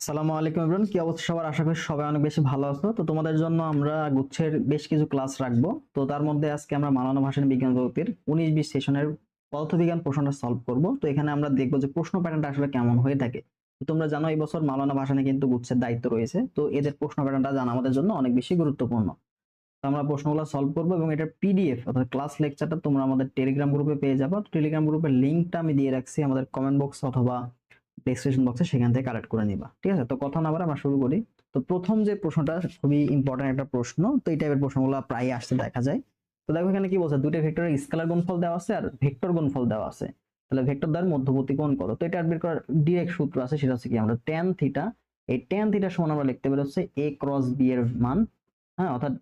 আসসালামু আলাইকুম এভরিওয়ান কি অবস্থা সবার? আশা করি সবাই অনেক বেশি ভালো আছো। তো তোমাদের জন্য আমরা গুচ্ছের বেশ কিছু ক্লাস রাখব। তো তার মধ্যে আজকে আমরা মানব ভাষা বিজ্ঞান প্রযুক্তির উনিশ বিশ সেশনের পদার্থবিজ্ঞান প্রশ্নটা সলভ করব। তো এখানে আমরা দেখব যে প্রশ্ন প্যাটার্নটা আসলে কেমন হয়ে থাকে। তো তোমরা জানো এই বছর মালানা ভাষানে কিন্তু গুচ্ছের দায়িত্ব রয়েছে। তো এদের প্রশ্ন প্যাটার্নটা জানা আমাদের জন্য অনেক বেশি গুরুত্বপূর্ণ। তো আমরা প্রশ্নগুলো সলভ করব এবং এটা পিডিএফ অর্থাৎ ক্লাস লেকচারটা তোমরা আমাদের টেলিগ্রাম গ্রুপে পেয়ে যাবে। টেলিগ্রাম গ্রুপের লিঙ্কটা আমি দিয়ে রাখছি আমাদের কমেন্ট বক্স অথবা ডেসক্রিপশন বক্সে সেখান থেকে কালেক্ট করে নিবা, ঠিক আছে? তো কথা না বলে আমরা শুরু করি। তো প্রথম যে প্রশ্নটা, খুবই ইম্পর্টেন্ট একটা প্রশ্ন। তো এই টাইপের প্রশ্নগুলো প্রায় আসতে দেখা যায়। তো দেখো এখানে কি বলছে, দুইটা ভেক্টরের স্কেলার গুণফল দেওয়া আছে আর ভেক্টর গুণফল দেওয়া আছে। তাহলে ভেক্টর দ্বার মধ্যবর্তী কোণ কত তো এটা বের করার ডিরেক্ট সূত্র আছে, সেটা হচ্ছে কি আমরা tan থিটা এই tan থিটা সমান আমরা লিখতে পারি হচ্ছে a ক্রস b এর মান। হ্যাঁ অর্থাৎ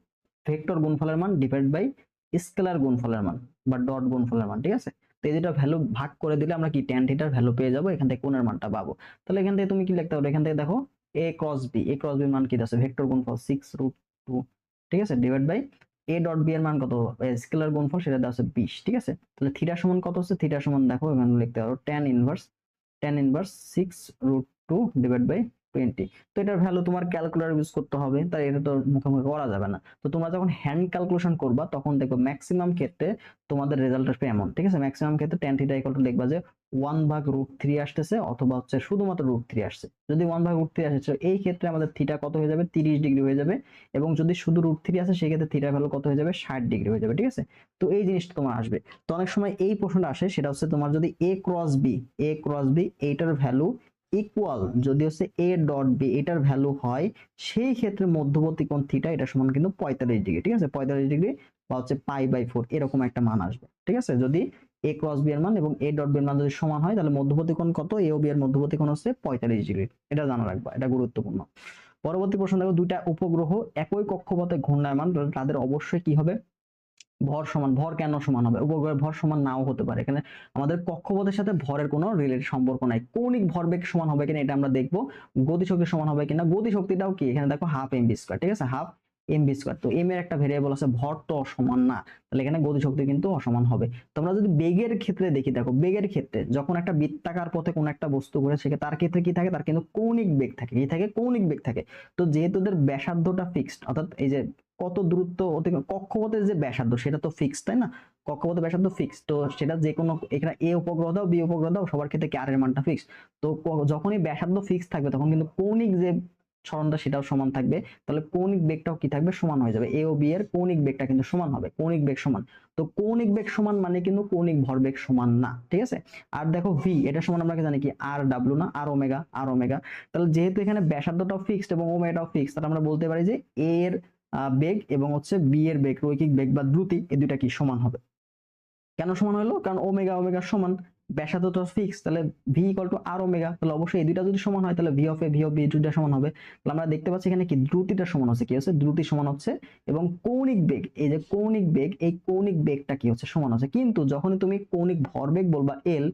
ভেক্টর গুণফলের মান ডিভাইড বাই স্কেলার গুণফলের মান বা ডট গুণফলের মান, ঠিক আছে? তো এই দুটো ভ্যালু ভাগ করে দিলে আমরা কি tan থিটার ভ্যালু পেয়ে যাব? এখান থেকে কোণের মানটা পাবো। তাহলে এখান থেকে তুমি কি লিখতে পারো? এখান থেকে দেখো a cross b, a cross এর মান কি আছে? ভেক্টর গুণফল 6 রুট 2 ঠিক আছে? Divide by a dot b এর মান কত? স্কেলার গুণফল সেটা দেওয়া আছে 20 ঠিক আছে? তাহলে থিটা সমান কত হচ্ছে? থিটা সমান দেখো, এখানে লিখতে পারো tan inverse tan inverse 6 root 2 divide by 20 তো এটার ভ্যালু তোমার ক্যালকুলেটর ইউজ করতে হবে, তাই এটা তো মুখোমুখি করা যাবে না। তো তোমরা যখন হ্যান্ড ক্যালকুলেশন করবা, তখন দেখো ম্যাক্সিমাম ক্ষেত্রে তোমাদের রেজাল্ট আসবে এমন, ঠিক আছে? ম্যাক্সিমাম ক্ষেত্রে tan থিটা ইকুয়াল দেখবা যে ওয়ান ভাগ রুট থ্রি আসতেছে, অথবা হচ্ছে শুধুমাত্র রুট থ্রি আসছে। যদি ওয়ান ভাগ রুট থ্রি আসছে এই ক্ষেত্রে আমাদের থিটা কত হয়ে যাবে? তিরিশ ডিগ্রি হয়ে যাবে, এবং যদি শুধু রুট থ্রি আসে, সেক্ষেত্রে থিটার ভ্যালু কত হয়ে যাবে? ষাট ডিগ্রি হয়ে যাবে, ঠিক আছে? তো এই জিনিসটা তোমার আসবে। তো অনেক সময় এই প্রশ্নটা আসে, সেটা হচ্ছে তোমার যদি A cross B A cross B এইটার ভ্যালু ইকুয়াল যদি হচ্ছে এ ডট বি এটার ভ্যালু হয়, সেই ক্ষেত্রে মধ্যবর্তী কোণ থিটা এটা সমান কিন্তু পঁয়তাল্লিশ ডিগ্রি ঠিক আছে? পঁয়তাল্লিশ ডিগ্রি বা হচ্ছে পাই বাই ফোর এরকম একটা মান আসবে, ঠিক আছে? যদি এ ক্রস বি এর মান এবং এ ডট বি এর মান যদি সমান হয়, তাহলে মধ্যবর্তী কোণ কত? এ ও বি এর মধ্যবর্তী কোণ হচ্ছে পঁয়তাল্লিশ ডিগ্রি এটা জানা রাখবা, এটা গুরুত্বপূর্ণ। পরবর্তী প্রশ্ন দেখো, দুইটা উপগ্রহ একই কক্ষপথে ঘূর্ণায়মান, তাদের অবশ্যই কি হবে? ভর সমান, ভর কেন সমান হবে? উপগ্রহের ভর সমান নাও হতে পারে। এখানে আমাদের কক্ষপথের সাথে ভরের কোনো রিলেটেড সম্পর্ক নাই। কৌণিক ভরবেগ সমান হবে কিনা এটা আমরা দেখব। গতিশক্তি সমান হবে কিনা? গতিশক্তিটাও কি? এখানে দেখো হাফ এম বি স্কোয়ার ঠিক আছে? হাফ এম বি স্কোয়ার তো এম এর একটা ভেরিয়েবল আছে, ভর তো অসমান না। তাহলে এখানে গতিশক্তি কিন্তু অসমান হবে। তোমরা যদি বেগের ক্ষেত্রে দেখি, দেখো, বেগের ক্ষেত্রে যখন একটা বৃত্তাকার পথে কোন একটা বস্তু ঘুরে সেক্ষেত্রে তার ক্ষেত্রে কি থাকে? তার কিন্তু কৌণিক বেগ থাকে। কি থাকে? কৌণিক বেগ থাকে। তো যেহেতু ওদের ব্যাসার্ধটা ফিক্সড অর্থাৎ এই যে কত দূরত্ব কক্ষপথের যে ব্যাসার্ধ, সেটা তো ফিক্স তাই না? কক্ষপথের ব্যাসার্ধ ফিক্স তো সেটা যে কোনো, এখানে এ উপগ্রহ দাও বি উপগ্রহ দাও, সবার ক্ষেত্রে কি আর এর মানটা ফিক্স তো যখনই ব্যাসার্ধ ফিক্স থাকবে, তখন কিন্তু কৌণিক যে সরণটা সেটাও সমান থাকবে। তাহলে কৌণিক বেগটাও কি থাকবে? সমান হয়ে যাবে। এ ও বি এর কৌণিক বেগটা কিন্তু সমান হবে, কৌণিক বেগ সমান। তো কৌণিক বেগ সমান মানে কিন্তু কৌণিক ভরবেগ সমান না, ঠিক আছে? আর দেখো ভি এটা সমান আমরা জানি কি? আর ডাব্লু না? আর ওমেগা আর ওমেগা তাহলে যেহেতু এখানে ব্যাসার্ধটাও ফিক্সড এবং ওমেগাটাও ফিক্সড তাহলে আমরা বলতে পারি যে এ এর বেগ এবং হচ্ছে বি এর বেগ, রৈখিক বেগ বা দ্রুতি এই দুইটা কি সমান হবে? কেন সমান হলো? কারণ ওমেগা ওমেগা সমান। ব্যাসার্ধ তো ফিক্স তাহলে V equal to R omega তাহলে অবশ্যই এই দুইটা যদি সমান হয়, তাহলে V of A V of B দুইটা সমান হবে। তাহলে আমরা দেখতে পাচ্ছি এখানে কি দ্রুতিটা সমান হচ্ছে, কি হচ্ছে? দ্রুতি সমান হচ্ছে এবং কৌণিক বেগ, এই যে কৌণিক বেগ, এই কৌণিক বেগটা কি হচ্ছে? সমান হচ্ছে। কিন্তু যখনই তুমি কৌণিক ভরবেগ বলবা এল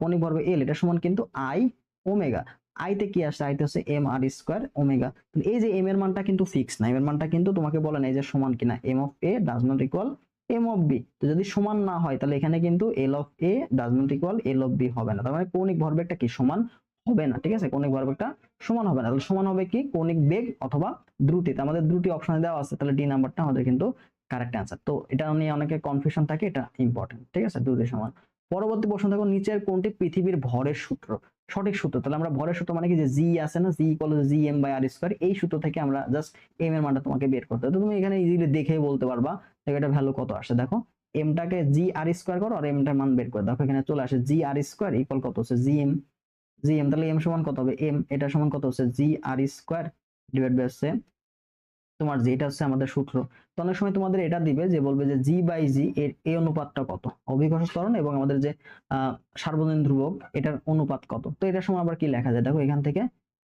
কৌণিক ভরবেগ এল এটা সমান কিন্তু আই ওমেগা আইতে কি আসছে? আইতে হচ্ছে এম আর স্কোয়ার ওমেগা এই যে এম এর মানটা কিন্তু ফিক্স না এম এর মানটা কিন্তু তোমাকে বলে না এই যে সমান কিনা। M of A does not equal M of B তো যদি সমান না হয়, তাহলে এখানে কিন্তু L of A does not equal L of B হবে না। তার মানে কৌণিক ভরবেগটা কি? সমান হবে না, ঠিক আছে? কৌণিক ভরবেগটা সমান হবে না। তাহলে সমান হবে কি? কৌণিক বেগ অথবা দ্রুতি। আমাদের দ্রুতি অপশনে দেওয়া আছে, তাহলে ডি নাম্বারটা আমাদের কিন্তু কারেক্ট অ্যান্সার তো এটা নিয়ে অনেকে কনফিউশন থাকে, এটা ইম্পর্টেন্ট ঠিক আছে? দ্রুতি সমান। পরবর্তী প্রশ্ন দেখো, নিচের কোনটি পৃথিবীর ভরের সূত্র? সঠিক সূত্র। তাহলে আমরা ভরের সূত্র মানে কি? যে জি আছে না G equal G M by R square এই সূত্র থেকে আমরা জাস্ট এম এর মানটা তোমাকে বের করতে হবে। তো তুমি এখানে ইজিলি দেখেই বলতে পারবা দেখো এটা ভ্যালু কত আসে? দেখো এমটাকে জি আর স্কোয়ার করো আর এমটার মান বের করে দেখো, এখানে চলে আসে জি আর স্কোয়ার ইকুয়াল কত হচ্ছে জি এম জি এম তাহলে এম সমান কত হবে? এম এটা সমান কত হচ্ছে G R square divide by হচ্ছে তোমার জি এটা হচ্ছে আমাদের সূত্র। তো অনেক সময় তোমাদের এটা দিবে যে বলবে যে জি বাই জি এর এই অনুপাতটা কত? অভিকর্ষ ত্বরণ এবং আমাদের যে সার্বজনীন ধ্রুবক, এটার অনুপাত কত? তো এটার সময় আবার কি লেখা যায়? দেখো, এখান থেকে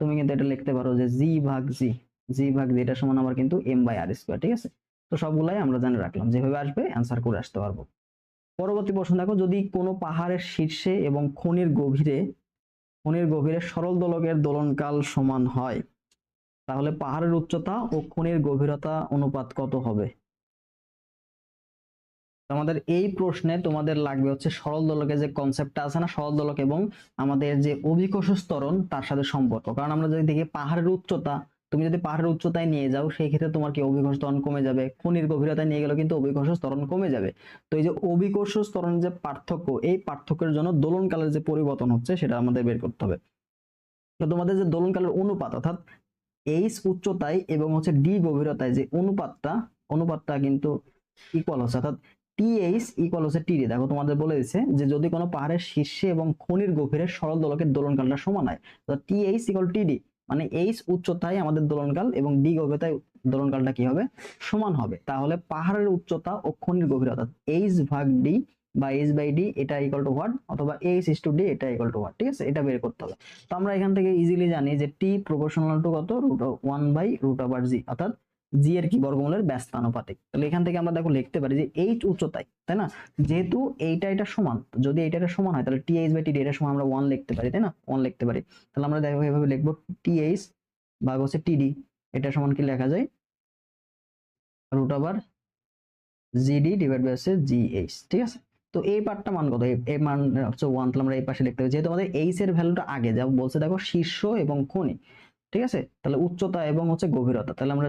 তুমি কিন্তু এটা লিখতে পারো যে জি ভাগ জি জি ভাগ জি এটার সমান আবার কিন্তু এম বাই আর স্কোয়ার ঠিক আছে? তো সবগুলাই আমরা জানে রাখলাম। যেভাবে আসবে অ্যান্সার করে আসতে পারব। পরবর্তী প্রশ্ন দেখো, যদি কোনো পাহাড়ের শীর্ষে এবং খনির গভীরে খনির গভীরে সরল দোলকের দোলনকাল সমান হয়, তাহলে পাহাড়ের উচ্চতা ও খনির গভীরতা অনুপাত কত হবে? আমাদের এই প্রশ্নে তোমাদের লাগবে হচ্ছে সরল দোলকের যে কনসেপ্টটা আছে না, সরল দোলক এবং আমাদের যে অভিকর্ষ স্তরণ তার সাথে সম্পর্ক। কারণ আমরা যদি দেখি পাহাড়ের উচ্চতা তুমি যদি পাহাড়ের উচ্চতায় নিয়ে যাও সেই ক্ষেত্রে তোমার কি অভিকর্ষ ত্বরণ কমে যাবে? খনির গভীরতায় নিয়ে গেলেও কিন্তু অভিকর্ষ ত্বরণ কমে যাবে। তো এই যে অভিকর্ষ ত্বরণের যে পার্থক্য, এই পার্থক্যের জন্য দোলনকালের যে পরিবর্তন হচ্ছে, সেটা আমাদের বের করতে হবে। তো তোমাদের যে দোলনকালের অনুপাত, অর্থাৎ এইচ উচ্চতায় এবং হচ্ছে ডি গভীরতায় যে অনুপাতটা অনুপাতটা কিন্তু ইকুয়াল হচ্ছে। অর্থাৎ টিএইচ ইকুয়াল হচ্ছে টিডি দেখো, তোমাদের বলে দিচ্ছে যে যদি কোনো পাহাড়ের শীর্ষে এবং খনির গভীরে সরল দোলকের দোলনকালটা সমান হয় টিএইচ ইকুয়াল টিডি মানে এইচ উচ্চতায় আমাদের দোলনকাল এবং ডি গভীরতায় দোলনকালটা কি হবে? সমান হবে। তাহলে পাহাড়ের উচ্চতা ও খনির গভীরতা এইচ ভাগ ডি বা এইচ বাই ডি এটা ইকাল টু হোয়াট অথবা এইচ ইস টু ডি এটা ইকাল টু হোয়াট ঠিক আছে? এটা বের করতে হবে। তো আমরা এখান থেকে ইজিলি জানি যে টি প্রপোর্শনাল টু কত? Root one by root over G অর্থাৎ জি এর কি বর্গমূলের ব্যস্তানুপাতিক। তাহলে এখান থেকে আমরা দেখো লিখতে পারি যে এইচ উচ্চতায়, তাই না? যেহেতু এইটা এটা সমান, যদি এইটা এটা সমান হয়, তাহলে T H by T D এটা সমান আমরা ওয়ান লিখতে পারি, তাই না? ওয়ান লিখতে পারি। তাহলে আমরা দেখো এভাবে লিখব টি এইচ ভাগ হচ্ছে টিডি এটা সমান কি লেখা যায়? Root over G D divide by হচ্ছে জিএইচ ঠিক আছে? তো এই পার্টটা মান কত? এই- মান হচ্ছে ওয়ান তাহলে আমরা এই পাশে লিখতে হবে যেহেতু আমাদের এইচ এর ভ্যালুটা আগে যা বলছে দেখো শীর্ষ এবং খনি ঠিক আছে? তাহলে উচ্চতা এবং হচ্ছে গভীরতা, তাহলে আমরা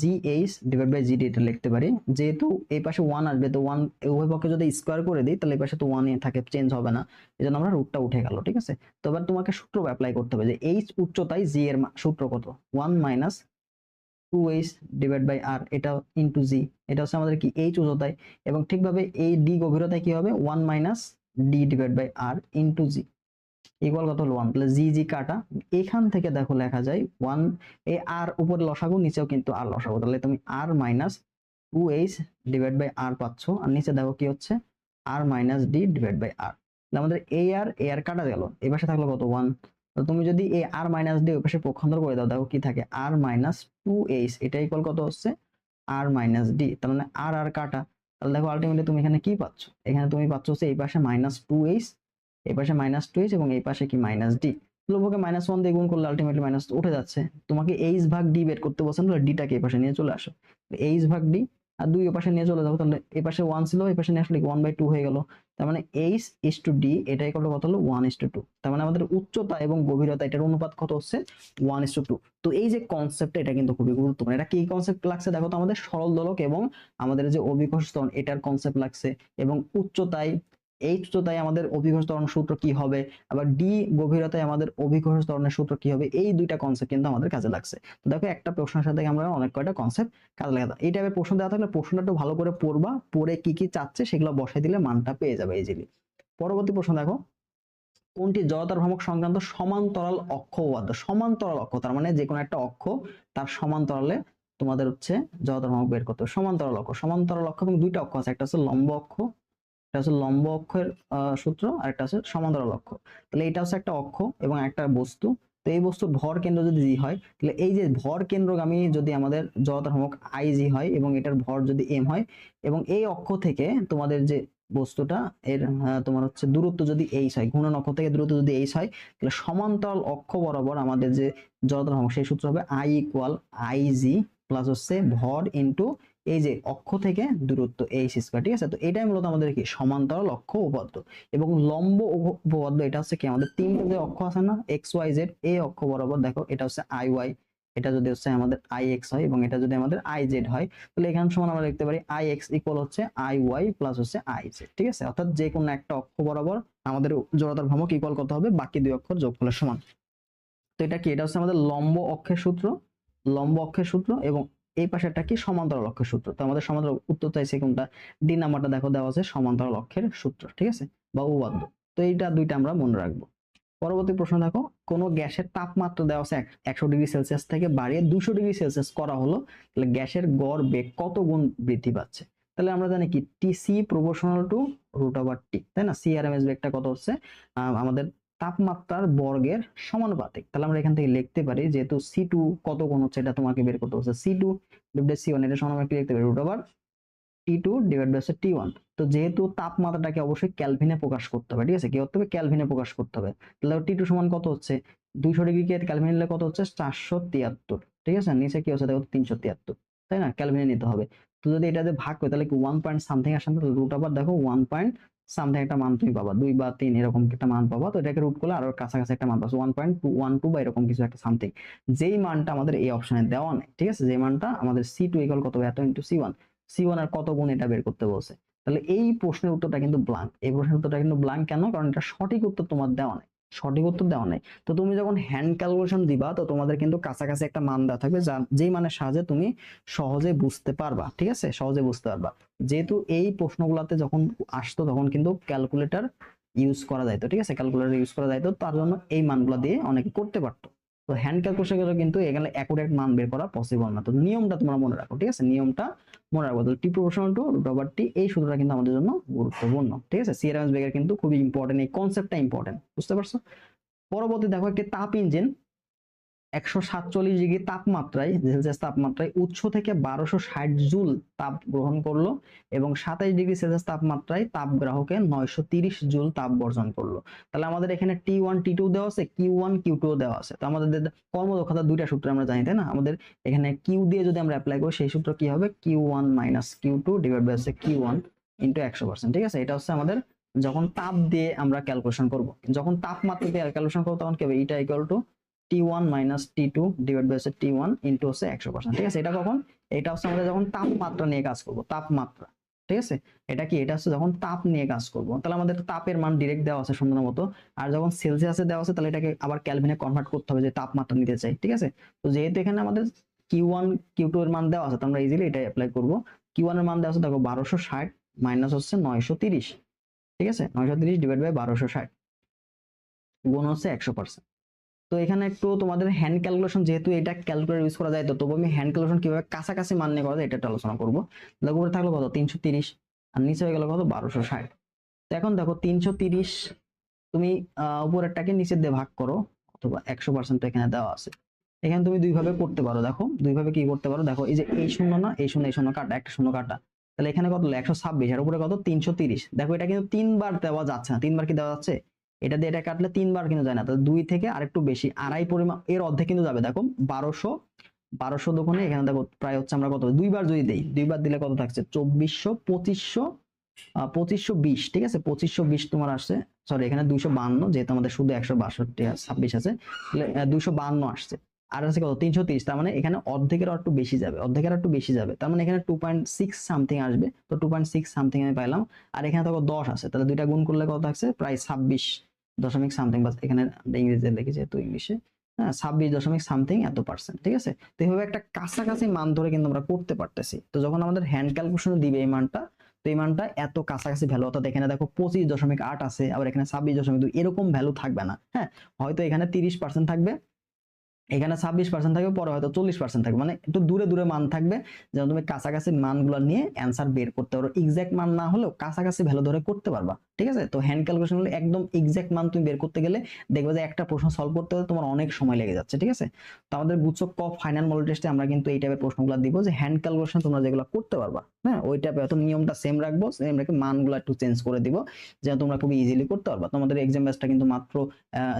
G H divide by G D এটা লিখতে পারি। যেহেতু এই পাশে ওয়ান আসবে, তো ওয়ান উভয় পক্ষে যদি স্কোয়ার করে দিই, তাহলে এই পাশে তো ওয়ানই থাকে চেঞ্জ হবে না। এই জন্য আমরা রুটটা উঠে গেল, ঠিক আছে? তো এবার তোমাকে সূত্র অ্যাপ্লাই করতে হবে যে এইচ উচ্চতায় জি এর সূত্র কত? One minus two H divide by R এটা ইন্টু জি এটা হচ্ছে আমাদের কি? এইচ উচ্চতায়। এবং ঠিকভাবে এই ডি গভীরতায় কি হবে? One minus D divide by R into G equal কত হলো? ওয়ান তাহলে জি জি কাটা। এখান থেকে দেখো লেখা যায় ওয়ান এই আর উপরে লসাগু, নিচেও কিন্তু আর লসাগু। তাহলে তুমি R minus two H divide by R পাচ্ছ। আর নিচে দেখো কি হচ্ছে? R minus D divide by R আমাদের এ আর এ আর কাটা গেল। এই পাশে থাকল কত? ওয়ান তো তুমি যদি এ আর মাইনাস ডি ওই পাশে পক্ষান্তর করে দাও, দেখো কি থাকে? আর মাইনাস টু এইচ এটা ইকুয়াল কত হচ্ছে? আর মাইনাস ডি তার মানে আর আর কাটা। তাহলে দেখো আলটিমেটলি তুমি এখানে কি পাচ্ছ? এখানে তুমি পাচ্ছ হচ্ছে এই পাশে মাইনাস টু এইচ এই পাশে মাইনাস টু এইচ এবং এই পাশে কি মাইনাস ডি লব্ধকে মাইনাস ওয়ান দিয়ে গুণ করলে আলটিমেটলি মাইনাস উঠে যাচ্ছে। তোমাকে এইচ ভাগ ডি বের করতে বলছেন তাহলে ডিটাকে এই পাশে নিয়ে চলে আসো। এইচ ভাগ ডি আর দুই পাশে নিয়ে চলে যাব, তাহলে এই পাশে ওয়ান ছিল এই পাশে নিয়ে আসলে ওয়ান বাই টু হয়ে গেল। তার মানে এইচ ইস টু ডি এটাই কত কত হলো? ওয়ান ইস টু টু তার মানে আমাদের উচ্চতা এবং গভীরতা, এটার অনুপাত কত হচ্ছে? ওয়ান ইস টু টু তো এই যে কনসেপ্টটা এটা কিন্তু খুবই গুরুত্বপূর্ণ। এটা কি কনসেপ্ট লাগছে? দেখো তো আমাদের সরল দোলক এবং আমাদের যে অভিকর্ষ ত্বরণ এটার কনসেপ্ট লাগছে। এবং উচ্চতায় এই উচ্চতায় আমাদের অভিকর্ষ ত্বরণ সূত্র কি হবে? আবার ডি গভীরতায় আমাদের অভিকর্ষ ত্বরণের সূত্র কি হবে? এই দুইটা কনসেপ্ট কিন্তু আমাদের কাজে লাগছে। তো দেখো, একটা প্রশ্নের সাথে আমরা অনেক কয়টা কনসেপ্ট কাজে লাগা এই টাইপের প্রশ্ন দেওয়া থাকলে প্রশ্নটা একটু ভালো করে পড়বা, পড়ে কি কি চাচ্ছে সেগুলো বসাই দিলে মানটা পেয়ে যাবে ইজিলি পরবর্তী প্রশ্ন দেখো, কোনটি জড়তার ভ্রমক সংক্রান্ত সমান্তরাল অক্ষ উপাদ্য সমান্তরাল অক্ষ, তার মানে যে কোনো একটা অক্ষ তার সমান্তরালে তোমাদের হচ্ছে জড়তার ভ্রমক বের করতে সমান্তরাল অক্ষ সমান্তরাল অক্ষ এবং দুইটা অক্ষ আছে। একটা হচ্ছে লম্ব অক্ষ এটা হচ্ছে লম্ব অক্ষের সূত্র আর একটা হচ্ছে সমান্তরাল অক্ষ। তাহলে এটা হচ্ছে একটা অক্ষ এবং একটা বস্তু। তো এই বস্তুর ভর কেন্দ্র যদি জি হয়, তাহলে এই যে ভর কেন্দ্রগামী যদি আমাদের জড়তার ভ্রমক আই জি হয় এবং এটার ভর যদি এম হয়, এবং এই অক্ষ থেকে তোমাদের যে বস্তুটা, এর তোমার হচ্ছে দূরত্ব যদি এইচ হয়, ঘূর্ণন অক্ষ থেকে দূরত্ব যদি এইচ হয়, তাহলে সমান্তরাল অক্ষ বরাবর আমাদের যে জড়তার ভ্রমক, সেই সূত্র হবে I equal I G plus হচ্ছে ভর ইন্টু এই যে অক্ষ থেকে দূরত্ব এইচ স্কোয়ার ঠিক আছে? তো এটাই মূলত আমাদের কি? সমান্তরাল অক্ষ উপপাদ্য। এবং লম্ব উপ- উপপাদ্য, এটা হচ্ছে কি? আমাদের তিনটে যে অক্ষ আছে না এক্স ওয়াই জেড এই অক্ষ বরাবর, দেখো, এটা হচ্ছে আই ওয়াই এটা যদি হচ্ছে আমাদের আই এক্স হয়, এবং এটা যদি আমাদের আই জেড হয়, তাহলে এখানে সমান আমরা লিখতে পারি আই এক্স ইকুয়াল হচ্ছে আই ওয়াই প্লাস হচ্ছে আই জেড ঠিক আছে? অর্থাৎ যে কোনো একটা অক্ষ বরাবর আমাদের জড়তার ভ্রমক ইকুয়াল করতে হবে, বাকি দুই অক্ষর যোগফলের সমান। তো এটা কি? এটা হচ্ছে আমাদের লম্ব অক্ষের সূত্র, লম্ব অক্ষের সূত্র এবং এই পাশেরটা কি সমান্তরাল অক্ষের সূত্র? তো আমাদের সমান্তরাল উত্তর চাইছে কোনটা? ডি নাম্বারটা দেখো, দেওয়া আছে সমান্তরাল অক্ষের সূত্র, ঠিক আছে? বা উপাদ্য তো এইটা দুইটা আমরা মনে রাখব। পরবর্তী প্রশ্ন দেখো, কোন গ্যাসের তাপমাত্রা দেওয়া আছে একশো ডিগ্রি সেলসিয়াস থেকে বাড়িয়ে দুশো ডিগ্রি সেলসিয়াস করা হলো, তাহলে গ্যাসের গড় বেগ কত গুণ বৃদ্ধি পাচ্ছে? তাহলে আমরা জানি কি? টিসি প্রপোর্শনাল টু টি তাই না? সি আর এম এস বেগটা কত হচ্ছে? আমাদের তাপমাত্রার বর্গের সমানুপাতিক। তাহলে আমরা এখান থেকে লিখতে পারি যেহেতু সি টু কত গুণ হচ্ছে এটা তোমাকে বের করতে হচ্ছে C two divide C one এটা সমানুপাতিক লিখতে পারি root over T two divide by T one তো যেহেতু তাপমাত্রাটাকে অবশ্যই ক্যালভিনে প্রকাশ করতে হবে, ঠিক আছে? কি করতে হবে? ক্যালভিনে প্রকাশ করতে হবে। তাহলে টি টু সমান কত হচ্ছে? দুইশো ডিগ্রি কে ক্যালভিনে নিলে কত হচ্ছে? চারশো তিয়াত্তর। ঠিক আছে? নিচে কি হচ্ছে? দেখো তিনশো তিয়াত্তর। তাই না? ক্যালভিনে নিতে হবে। তো যদি এটাতে ভাগ করে, তাহলে কি ওয়ান পয়েন্ট সামথিং আসে না? রুট আবার দেখো ওয়ান পয়েন্ট সামথিং একটা মান তুমি পাবা। দুই বা তিন এরকম একটা মান পাবা, তো এটাকে রুট করলে আরও কাছাকাছি একটা মান পাবো one point two one two বা এরকম কিছু একটা সামথিং যেই মানটা আমাদের এই অপশনে দেওয়া নেই, ঠিক আছে? যে মানটা আমাদের সি টু ইকাল কত? এত into C one C one আর কত গুণ এটা বের করতে বলছে? তাহলে এই প্রশ্নের উত্তরটা কিন্তু ব্লাঙ্ক এই প্রশ্নের উত্তরটা কিন্তু ব্লাঙ্ক কেন? কারণ এটা সঠিক উত্তর তোমার দেওয়া নেই। সঠিক উত্তর দেওয়া নাই। তো তুমি যখন হ্যান্ড ক্যালকুলেশন দিবা, তো তোমাদের কিন্তু কাছাকাছি একটা মান দেওয়া থাকবে যা যেই মানের সাহায্যে তুমি সহজে বুঝতে পারবা, ঠিক আছে? সহজে বুঝতে পারবা। যেহেতু এই প্রশ্নগুলোতে যখন আসতো, তখন কিন্তু ক্যালকুলেটর ইউজ করা যাইতো, ঠিক আছে? ক্যালকুলেটর ইউজ করা যাইতো, তার জন্য এই মানগুলো দিয়ে অনেকে করতে পারতো। তো হ্যান্ড ক্যালকুলেশন কিন্তু এখানে অ্যাকুরেট মান বের করা পসিবল না। তো নিয়মটা তোমরা মনে রাখো, ঠিক আছে? নিয়মটা মনে রাখব তো T proportional to over T এই সূত্রটা কিন্তু আমাদের জন্য গুরুত্বপূর্ণ, ঠিক আছে? সিআরএমএস বেগের কিন্তু খুবই ইম্পর্টেন্ট এই কনসেপ্টটা ইম্পর্টেন্ট বুঝতে পারছ? পরবর্তী দেখো একটি তাপ ইঞ্জিন একশো সাতচল্লিশ ডিগ্রি তাপমাত্রায় সেলসিয়াস তাপমাত্রায় উৎস থেকে বারোশো ষাট জুল তাপ গ্রহণ করল এবং সাতাইশ ডিগ্রি সেলসিয়াস তাপমাত্রায় তাপ গ্রাহকে নয়শো তিরিশ জুল তাপ বর্জন করল। তাহলে আমাদের এখানে টি ওয়ান টি টু দেওয়া আছে কিউ ওয়ান কিউ টু দেওয়া আছে। তো আমাদের কর্মদক্ষতা দুইটা সূত্র আমরা জানি, তাই না? আমাদের এখানে কিউ দিয়ে যদি আমরা অ্যাপ্লাই করি, সেই সূত্র কি হবে? Q one minus Q two divide by হচ্ছে কিউ ওয়ান ইন্টু একশো পার্সেন্ট ঠিক আছে? এটা হচ্ছে আমাদের যখন তাপ দিয়ে আমরা ক্যালকুলেশন করব। যখন তাপমাত্রা দিয়ে ক্যালকুলেশন করব, তখন কি হবে? এটা equal to T one minus T two divide by হচ্ছে টি ওয়ান ইন্টু হচ্ছে একশো পার্সেন্ট ঠিক আছে? এটা কখন? এটা হচ্ছে আমাদের যখন তাপমাত্রা নিয়ে কাজ করব, তাপমাত্রা, ঠিক আছে? এটা কি? এটা হচ্ছে যখন তাপ নিয়ে কাজ করব। তাহলে আমাদের তাপের মান ডিরেক্ট দেওয়া আছে সুন্দর মতো। আর যখন সেলসিয়াসে দেওয়া আছে, তাহলে এটাকে আবার ক্যালভিনে কনভার্ট করতে হবে যে তাপমাত্রা নিতে চাই, ঠিক আছে? তো যেহেতু এখানে আমাদের কিউ ওয়ান কিউ টু এর মান দেওয়া আছে, তো আমরা ইজিলি এটা অ্যাপ্লাই করব। কিউ ওয়ানের মান দেওয়া আছে, দেখো, বারোশো ষাট মাইনাস হচ্ছে নয়শো তিরিশ, ঠিক আছে? নয়শো তিরিশ ডিভাইড বাই বারোশো ষাট, গুণ হচ্ছে একশো পার্সেন্ট তো এখানে একটু তোমাদের হ্যান্ড ক্যালকুলেশন যেহেতু এটা ক্যালকুলেটর ইউজ করা যায়, তো তবু আমি হ্যান্ড ক্যালকুলেশন কীভাবে কাছাকাছি মান নিয়ে করা যায় এটা আলোচনা করব। উপরে থাকল কত? তিনশো তিরিশ। আর নিচে হয়ে গেল কত? বারোশো ষাট। তো এখন দেখো, তিনশো তিরিশ তুমি উপরেরটাকে নিচের দিয়ে ভাগ করো, অথবা একশো পার্সেন্ট এখানে দেওয়া আছে। এখানে তুমি দুইভাবে করতে পারো, দেখো। দুইভাবে কি করতে পারো? দেখো, এই যে এই শূন্য না, এই শূন্য এই শূন্য কাটা, একটা শূন্য কাটা। তাহলে এখানে কত একশো ছাব্বিশ। আর উপরে কত? তিনশো তিরিশ। দেখো, এটা কিন্তু তিনবার দেওয়া যাচ্ছে না। তিনবার কি দেওয়া যাচ্ছে? এটা দিয়ে এটা কাটলে তিনবার কিন্তু যায় না। তো দুই থেকে আরেকটু বেশি, আড়াই পরিমাণ, এর অর্ধেক কিন্তু যাবে। দেখো, বারোশো বারোশো দোকানে এখানে দেখো প্রায় হচ্ছে আমরা কত, দুইবার যদি দেই, দুইবার দিলে কত থাকছে? চব্বিশশো, পঁচিশশো পঁচিশশো বিশ, ঠিক আছে? পঁচিশশো বিশ তোমার আসছে সরি এখানে দুইশো বান্ন, যেহেতু আমাদের শুধু একশো বাষট্টি ছাব্বিশ আছে, তাহলে দুইশো বান্ন আসছে। আর আছে কত? তিনশো তিরিশ। তার মানে এখানে অর্ধেকের একটু বেশি যাবে অর্ধেকের একটু বেশি যাবে। তার মানে এখানে টু পয়েন্ট সিক্স সামথিং আসবে। তো টু পয়েন্ট সিক্স সামথিং আমি পাইলাম। আর এখানে দেখো দশ আছে। তাহলে দুইটা গুণ করলে কত থাকছে? প্রায় ছাব্বিশ দশমিক সামথিং বা এখানে ইংরেজিতে লিখি যেহেতু ইংলিশে। হ্যাঁ ছাব্বিশ দশমিক সামথিং এত পার্সেন্ট ঠিক আছে? তো এইভাবে একটা কাছাকাছি মান ধরে কিন্তু আমরা করতে পারতেছি। তো যখন আমাদের হ্যান্ড ক্যালকুলেশন দিবে এই মানটা, তো এই মানটা এত কাছাকাছি ভ্যালু অর্থাৎ এখানে দেখো পঁচিশ দশমিক আট আছে, আবার এখানে ছাব্বিশ দশমিক দুই, এরকম ভ্যালু থাকবে না। হ্যাঁ হয়তো এখানে তিরিশ পার্সেন্ট থাকবে। এখানে ছাব্বিশ পার্সেন্ট থাকবে, পরে হয়তো চল্লিশ পার্সেন্ট থাকবে। মানে একটু দূরে দূরে মান থাকবে, যেন তুমি কাছাকাছি মানগুলো নিয়ে অ্যান্সার বের করতে পারো। এক্সাক্ট মান না হলেও কাছাকাছি ভ্যালু ধরে করতে পারবা। ঠিক আছে? তো হ্যান্ড ক্যালকুলেশন হলে একদম এক্সাক্ট মান তুমি বের করতে গেলে দেখবে যে একটা প্রশ্ন সলভ করতে হলে তোমার অনেক সময় লেগে যাচ্ছে। ঠিক আছে? তো আমাদের গুচ্ছ ক ফাইনাল মডেল টেস্টে আমরা কিন্তু এই টাইপের প্রশ্নগুলো দিব যে হ্যান্ড ক্যালকুলেশন তোমরা যেগুলো করতে পারবা। হ্যাঁ? ওই টাইপের হয়তো নিয়মটা সেম রাখব সেম রেখে মানগুলো একটু চেঞ্জ করে দিব, যেন তোমরা খুব ইজিলি করতে পারবা। তোমাদের এক্সাম ব্যাচটা কিন্তু মাত্র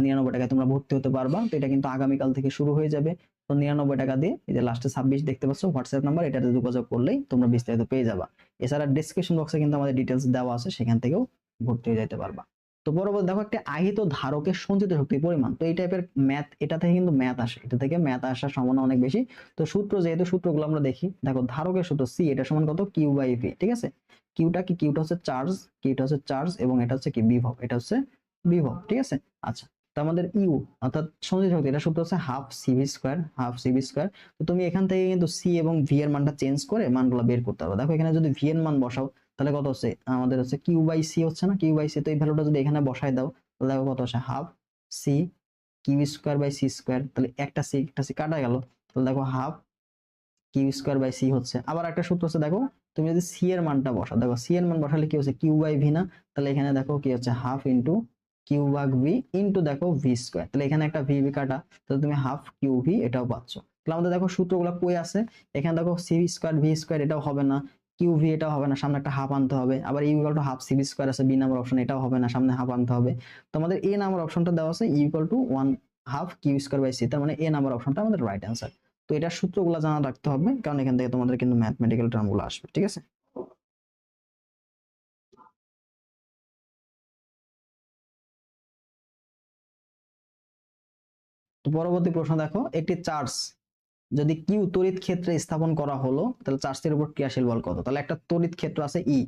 নিরানব্বই টাকায় তোমরা ভর্তি হতে পারবা। তো এটা কিন্তু আগামীকাল থেকে শুরু হয়ে যাবে। তো নিরানব্বই টাকা দিয়ে এই যে লাস্টে ছাব্বিশ দেখতে পাচ্ছ হোয়াটসঅ্যাপ নাম্বার এটাতে যোগাযোগ করলেই তোমরা বিস্তারিত পেয়ে যাবা। এছাড়া ডিসক্রিপশন বক্সে কিন্তু আমাদের ডিটেলস দেওয়া আছে, সেখান থেকেও ভর্তি হয়ে যেতে পারবা। তো পরবর্তী দেখো একটা আহিত ধারকের সঞ্চিত শক্তির পরিমাণ। তো এই টাইপের ম্যাথ এটা থেকে কিন্তু ম্যাথ আসে। এটা থেকে ম্যাথ আসার সম্ভাবনা অনেক বেশি। তো সূত্র, যেহেতু সূত্রগুলো আমরা দেখি, দেখো ধারকের সূত্র সি এটা সমান কত? কিউ বাই ভি ঠিক আছে? কিউটা কি? কিউটা হচ্ছে চার্জ কিউটা হচ্ছে চার্জ, এবং এটা হচ্ছে কি? বিভব। এটা হচ্ছে বিভব, ঠিক আছে? আচ্ছা তো আমাদের ইউ, অর্থাৎ সঞ্চিত শক্তি, এটা সূত্র হচ্ছে half C V square, half C V square. তো তুমি এখান থেকে কিন্তু সি এবং ভি এর মানটা চেঞ্জ করে মানগুলো বের করতে পারবে দেখো এখানে যদি ভি এর মান বসাও, তাহলে কত হচ্ছে? আমাদের হচ্ছে কিউ বাই সি হচ্ছে না? কিউ বাই সি, তো এই ভ্যালুটা যদি এখানে বসাই দাও, তাহলে দেখো কত হচ্ছে? Half C Q square by C square, তাহলে একটা সি একটা সি কাটা গেল। তাহলে দেখো half Q square by C হচ্ছে। আবার একটা সূত্র হচ্ছে, দেখো, তুমি যদি সি এর মানটা বসাও, দেখো সি এর মান বসালে কি হচ্ছে? কিউ বাই ভি না? তাহলে এখানে দেখো কি হচ্ছে? হাফ ইন্টু কিউ ভাগ ভি ইন্টু দেখো ভি স্কোয়ার তাহলে এখানে একটা ভি ভি কাটা তাহলে তুমি হাফ কিউ ভি এটাও পাচ্ছ। তাহলে আমাদের দেখো সূত্রগুলো কই আছে? এখানে দেখো সি স্কোয়ার ভি স্কোয়ার এটাও হবে না, কিউ ভি এটাও হবে না, সামনে একটা হাফ আনতে হবে। আবার U equal to half C V square আছে বি নাম্বার অপশন এটাও হবে না, সামনে হাফ আনতে হবে। তো আমাদের এ নাম্বার অপশনটা দেওয়া আছে equal to one half Q square by C তার মানে এ নাম্বার অপশনটা আমাদের রাইট অ্যান্সার তো এটার সূত্রগুলো জানা রাখতে হবে, কারণ এখান থেকে তোমাদের কিন্তু ম্যাথমেটিক্যাল টার্মগুলো আসবে, ঠিক আছে? তো পরবর্তী প্রশ্ন দেখো, একটি চার্জ যদি কিউ তড়িৎ ক্ষেত্রে স্থাপন করা হলো, তাহলে চার্জের উপর ক্রিয়াশীল বল কত? তাহলে একটা তড়িৎ ক্ষেত্র আছে ই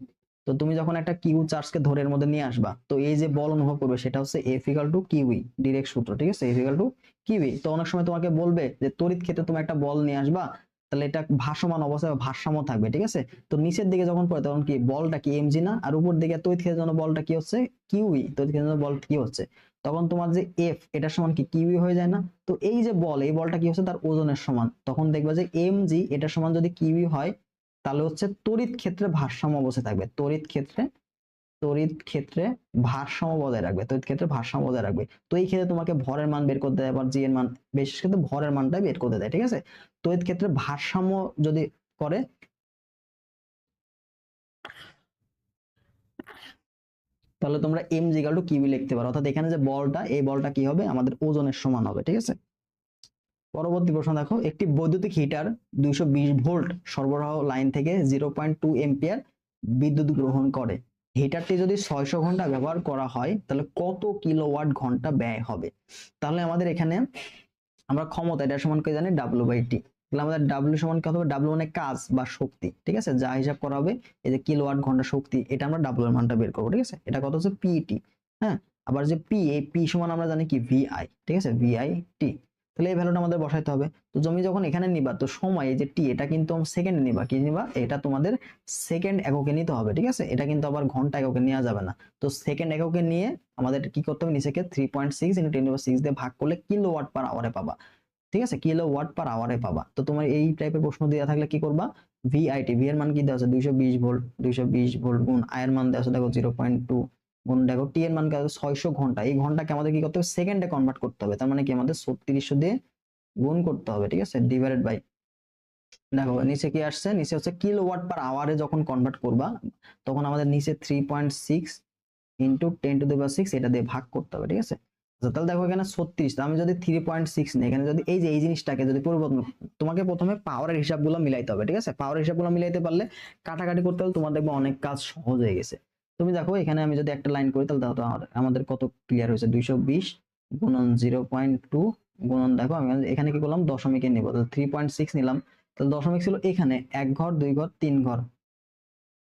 তো তুমি যখন একটা কিউ চার্জকে ধরে এর মধ্যে নিয়ে আসবা, তো এই যে বল অনুভব করবে সেটা হচ্ছে F equal to Q E direct সূত্র, ঠিক আছে? এফ ইকাল টু কিউই তো অনেক সময় তোমাকে বলবে যে তড়িৎ ক্ষেত্রে তুমি একটা বল নিয়ে আসবা, তাহলে এটা ভাসমান অবস্থায় ভারসাম্য থাকবে, ঠিক আছে? তো নিচের দিকে যখন পড়ে তখন কি বলটা কি এমজি না? আর উপর দিকে তড়িৎ ক্ষেত্রের জন্য বলটা কি হচ্ছে? কিউই তড়িৎ ক্ষেত্রের জন্য বল কি হচ্ছে? তখন তোমার যে এফ এটার সমান কি? কিউই হয়ে যায় না? তো এই যে বল, এই বলটা কি হচ্ছে? তার ওজনের সমান। তখন দেখবা যে এম জি এটার সমান যদি কিউই হয়, তাহলে হচ্ছে তড়িৎ ক্ষেত্রে ভারসাম্য অবস্থায় থাকবে। তড়িৎ ক্ষেত্রে তড়িৎ ক্ষেত্রে ভারসাম্য বজায় রাখবে। তড়িৎ ক্ষেত্রে ভারসাম্য বজায় রাখবে। তো এই ক্ষেত্রে তোমাকে ভরের মান বের করতে দেয় আবার জি এর মান, বিশেষ ক্ষেত্রে ভরের মানটাই বের করতে দেয়, ঠিক আছে? তড়িৎ ক্ষেত্রে ভারসাম্য যদি করে তাহলে তোমরা এম জিগাল টু কিউবি লিখতে পারো। অর্থাৎ এখানে যে বলটা, এই বলটা কি হবে? আমাদের ওজনের সমান হবে, ঠিক আছে? পরবর্তী প্রশ্ন দেখো, একটি বৈদ্যুতিক হিটার দুইশো বিশ ভোল্ট সরবরাহ লাইন থেকে জিরো পয়েন্ট টু এম্পিয়ার বিদ্যুৎ গ্রহণ করে। হিটারটি যদি ছয়শো ঘণ্টা ব্যবহার করা হয়, তাহলে কত কিলোওয়াট ঘণ্টা ব্যয় হবে? তাহলে আমাদের এখানে আমরা ক্ষমতা, এটা সমান করে জানি? ডাব্লিউ বাই টি তাহলে আমাদের ডাব্লিউ সমান কত হবে? ডাব্লিউ মানে কাজ বা শক্তি, ঠিক আছে? যা হিসাব করা হবে, এই যে কিলোওয়াট ঘণ্টা শক্তি, এটা আমরা ডাব্লিউ এর মানটা বের করব, ঠিক আছে? এটা কত হচ্ছে? পিটি হ্যাঁ? আবার যে পি এই পি সমান আমরা জানি কি? ভিআই ঠিক আছে? ভিআই টি তাহলে এই ভ্যালুটা আমাদের বসাইতে হবে। তো জমি যখন এখানে নিবা, তো সময়, এই যে টি এটা কিন্তু সেকেন্ড নিবা। কি নিবা? এটা তোমাদের সেকেন্ড এককে নিতে হবে, ঠিক আছে? এটা কিন্তু আবার ঘণ্টা এককে নেওয়া যাবে না। তো সেকেন্ড এককে নিয়ে আমাদের কি করতে হবে? নিচেকে three point six into ten six দিয়ে ভাগ করলে কিলো ওয়াট পার আওয়ারে পাবা। ঠিক আছে? কিলো ওয়াট পার আওয়ারে পাবা। তো তোমার এই টাইপের প্রশ্ন দেওয়া থাকলে কি করবা? ভিআইটি ভি এর মান কি দেওয়া আছে? দুইশো বিশ ভোল্ট দুইশো বিশ ভোল্ট গুণ আই এর মান দেওয়া আছে, দেখো জিরো পয়েন্ট গুণ দেখো টি এর মান কি আছে? ছয়শো ঘণ্টা। এই ঘন্টাকে আমাদের কি করতে হবে? সেকেন্ডে কনভার্ট করতে হবে। তার মানে কি? আমাদের ছত্রিশশো দিয়ে গুণ করতে হবে, ঠিক আছে? ডিভাইডেড বাই দেখো, নিচে কি আসছে? নিচে হচ্ছে কিলো ওয়াট পার আওয়ারে যখন কনভার্ট করবা, তখন আমাদের নিচে three point six into ten to the power six এটা দিয়ে ভাগ করতে হবে, ঠিক আছে? তাহলে দেখো এখানে ছত্রিশ আমি যদি থ্রি পয়েন্ট সিক্স নিই, এখানে যদি এই যে, এই জিনিসটাকে যদি পরিবর্তন তোমাকে প্রথমে পাওয়ারের হিসাবগুলো মিলাইতে হবে, ঠিক আছে? পাওয়ারের হিসাবগুলো মিলাইতে পারলে কাটাকাটি করতে হলে তোমার দেখবে অনেক কাজ সহজ হয়ে গেছে। তুমি দেখো, এখানে আমি যদি একটা লাইন করি, তাহলে দেখো আমাদের কত ক্লিয়ার হয়েছে? দুইশো বিশ গুণন জিরো পয়েন্ট টু গুণন, দেখো আমি এখানে কি করলাম? দশমিকে নিব, তাহলে থ্রি পয়েন্ট সিক্স নিলাম। তাহলে দশমিক ছিল এখানে, এক ঘর, দুই ঘর, তিন ঘর।